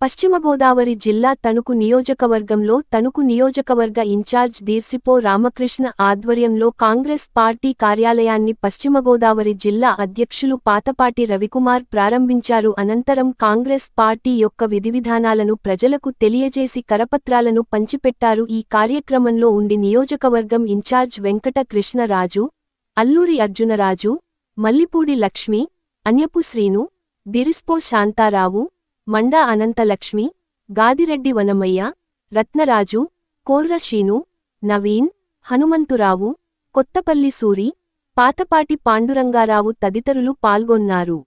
పశ్చిమ గోదావరి జిల్లా తణుకు నియోజకవర్గంలో తణుకు నియోజకవర్గ ఇన్ఛార్జ్ దీర్సిపో రామకృష్ణ ఆధ్వర్యంలో కాంగ్రెస్ పార్టీ కార్యాలయాన్ని పశ్చిమ గోదావరి జిల్లా అధ్యక్షులు పాతపాటి రవికుమార్ ప్రారంభించారు. అనంతరం కాంగ్రెస్ పార్టీ యొక్క విధివిధానాలను ప్రజలకు తెలియజేసి కరపత్రాలను పంచిపెట్టారు. ఈ కార్యక్రమంలో ఉండి నియోజకవర్గం ఇన్ఛార్జ్ వెంకట కృష్ణరాజు అల్లూరి అర్జునరాజు మల్లిపూడి లక్ష్మి అన్యపు శ్రీను దిరిస్పో శాంతారావు మండా అనంతలక్ష్మి గాదిరెడ్డి వనమయ్య రత్నరాజు కోర్రశీను నవీన్ హనుమంతురావు కొత్తపల్లి సూరి పాతపాటి పాండురంగారావు తదితరులు పాల్గొన్నారు.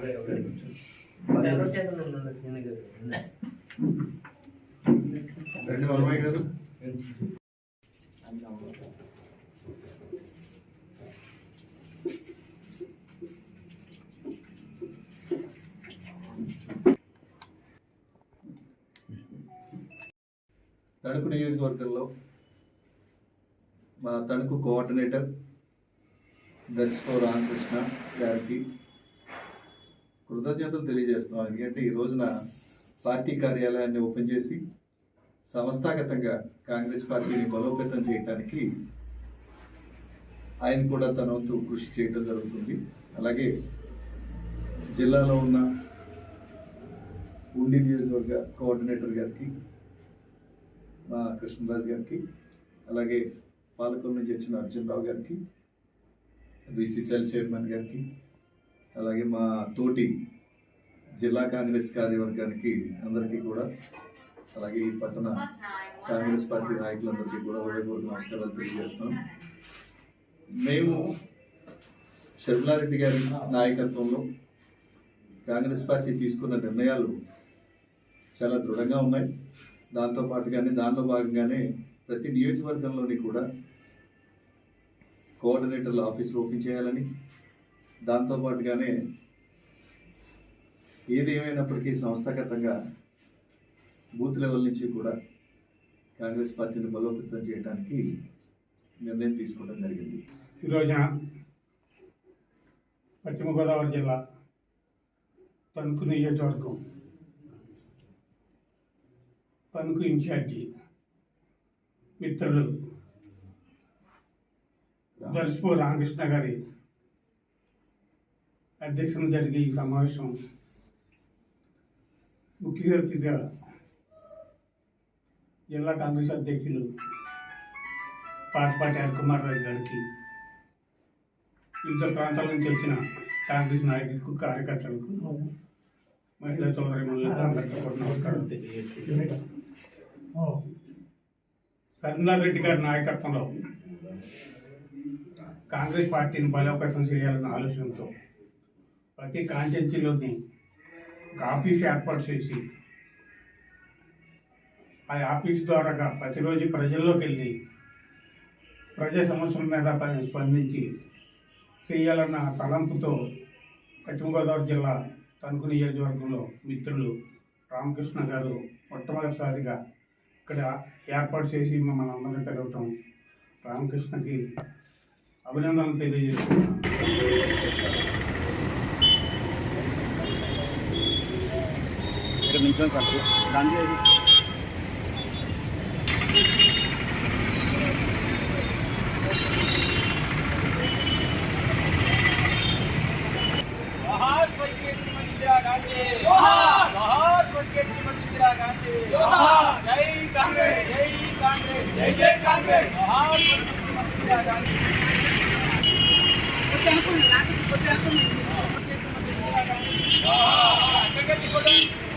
రెండు తణుకు నియోజకవర్గంలో మా తణుకు కోఆర్డినేటర్ దర్శకో రామకృష్ణ గారికి కృతజ్ఞతలు తెలియజేస్తున్నాం. ఎందుకంటే ఈ రోజున పార్టీ కార్యాలయాన్ని ఓపెన్ చేసి సంస్థాగతంగా కాంగ్రెస్ పార్టీని బలోపేతం చేయడానికి ఆయన కూడా తన వంతు కృషి చేయడం జరుగుతుంది. అలాగే జిల్లాలో ఉన్న ఉండి నియోజకవర్గ కోఆర్డినేటర్ గారికి మా కృష్ణరాజు గారికి అలాగే పాలకొల నుంచి వచ్చిన అర్జునరావు గారికి బీసీసీఎల్ చైర్మన్ గారికి అలాగే మా తోటి జిల్లా కాంగ్రెస్ కార్యవర్గానికి అందరికీ కూడా అలాగే ఈ పట్టణ కాంగ్రెస్ పార్టీ నాయకులందరికీ కూడా హృదయపూర్వక నమస్కారాలు తెలియజేస్తున్నాం. మేము షర్మిలారెడ్డి గారి నాయకత్వంలో కాంగ్రెస్ పార్టీ తీసుకున్న నిర్ణయాలు చాలా దృఢంగా ఉన్నాయి. దాంతో పాటుగానే దానిలో భాగంగానే ప్రతి నియోజకవర్గంలోని కూడా కోఆర్డినేటర్ల ఆఫీస్ ఓపెన్ చేయాలని దాంతో పాటుగానే ఏది ఏమైనప్పటికీ సంస్థాగతంగా బూత్ లెవెల్ నుంచి కూడా కాంగ్రెస్ పార్టీని బలోపేతం చేయడానికి నిర్ణయం తీసుకోవడం జరిగింది. ఈ రోజున పశ్చిమ గోదావరి జిల్లా తణుకు నియోజకవర్గం తణుకు ఇన్ఛార్జి మిత్రులు దర్శపు రామకృష్ణ గారి అధ్యక్షన జరిగే ఈ సమావేశం ముఖ్య అతిథిగా జిల్లా కాంగ్రెస్ అధ్యక్షులు పాతపాటి హరికుమార్ రాజు గారికి వివిధ ప్రాంతాల నుంచి వచ్చిన కాంగ్రెస్ నాయకులకు కార్యకర్తలకు మహిళా సోదరిమణులకు అందరికీ కూడా నమస్కారం తెలియజేస్తున్నాను సర్మిలాల్ రెడ్డి గారి నాయకత్వంలో కాంగ్రెస్ పార్టీని బలోపేతం చేయాలన్న ఆలోచనతో ప్రతి కాన్స్టిట్యున్సీలోని ఒక ఆఫీస్ ఏర్పాటు చేసి ఆ ఆఫీస్ ద్వారా ప్రతిరోజు ప్రజల్లోకి వెళ్ళి ప్రజా సమస్యల మీద ప- స్పందించి చేయాలన్న తలంపుతో పశ్చిమ గోదావరి జిల్లా తణుకు నియోజకవర్గంలో మిత్రులు రామకృష్ణ గారు మొట్టమొదటిసారిగా ఇక్కడ ఏర్పాటు చేసి మమ్మల్ని అందరినీ పిలవటం రామకృష్ణకి అభినందనలు తెలియజేస్తున్నాను. गांधी जय जय कांग्रेस कांग्रेस कांग्रेस कांग्रेस कांग्रेस कांग्रेस कांग्रेस कांग्रेस कांग्रेस कांग्रेस कांग्रेस कांग्रेस कांग्रेस कांग्रेस कांग्रेस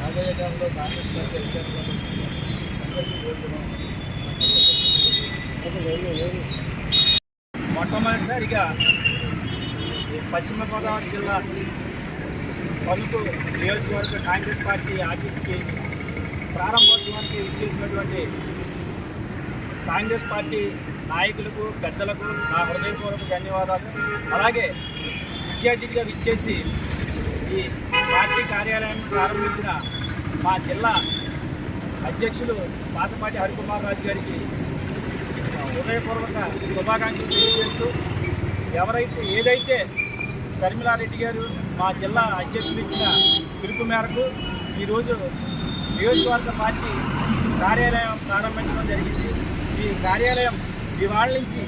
రాబోయే కాలంలో కాంగ్రెస్ పార్టీ అధికారంలో మొట్టమొదటిసారిగా పశ్చిమ గోదావరి జిల్లా పలుకు నియోజకవర్గ కాంగ్రెస్ పార్టీ ఆఫీస్కి ప్రారంభోత్సవానికి ఇచ్చేసినటువంటి కాంగ్రెస్ పార్టీ నాయకులకు పెద్దలకు నా హృదయపూర్వక ధన్యవాదాలు. అలాగే ముఖ్య అతిథిగా ఇచ్చేసి ఈ పార్టీ కార్యాలయాన్ని ప్రారంభించిన మా జిల్లా అధ్యక్షులు పాతపాటి హరికుమార్ రాజు గారికి హృదయపూర్వక శుభాకాంక్షలు తెలియజేస్తూ ఎవరైతే ఏదైతే శర్మిలారెడ్డి గారు మా జిల్లా అధ్యక్షులు ఇచ్చిన పిలుపు మేరకు ఈరోజు నియోజకవర్గ పార్టీ కార్యాలయం ప్రారంభించడం జరిగింది. ఈ కార్యాలయం ఇవాళ నుంచి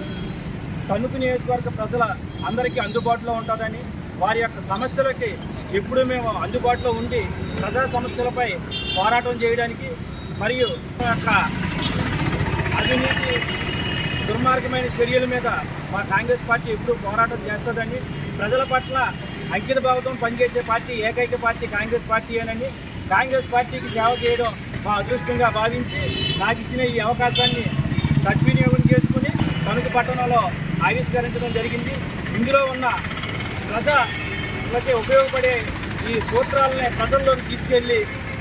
తణుకు నియోజకవర్గ ప్రజల అందరికీ అందుబాటులో ఉంటుందని వారి యొక్క సమస్యలకి ఎప్పుడు మేము అందుబాటులో ఉండి ప్రజా సమస్యలపై పోరాటం చేయడానికి మరియు మా యొక్క అవినీతి దుర్మార్గమైన చర్యల మీద మా కాంగ్రెస్ పార్టీ ఎప్పుడూ పోరాటం చేస్తుందని ప్రజల పట్ల అంకిత భావంతో పనిచేసే పార్టీ ఏకైక పార్టీ కాంగ్రెస్ పార్టీ అని కాంగ్రెస్ పార్టీకి సేవ చేయడం మా అదృష్టంగా భావించి నాకు ఇచ్చిన ఈ అవకాశాన్ని సద్వినియోగం చేసుకుని తణుకు పట్టణంలో ఆవిష్కరించడం జరిగింది. ఇందులో ఉన్న ప్రజలకి ఉపయోగపడే ఈ సూత్రాలని ప్రజల్లోకి తీసుకెళ్ళి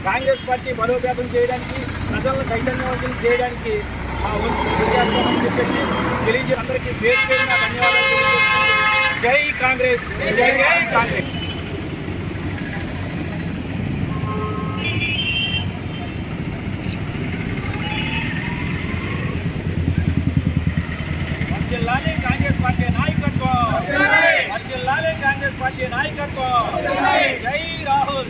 కాంగ్రెస్ పార్టీ బలోపేతం చేయడానికి ప్రజలను చైతన్యవంతం చేయడానికి మా వంతు చేస్తామని చెప్పేసి తెలియజే అందరికీ పేరు పేరున ధన్యవాదాలు తెలియజేస్తున్నాను. జై కాంగ్రెస్. జై కాంగ్రెస్. పార్టీ నాయకత్వం. జై రాహుల్.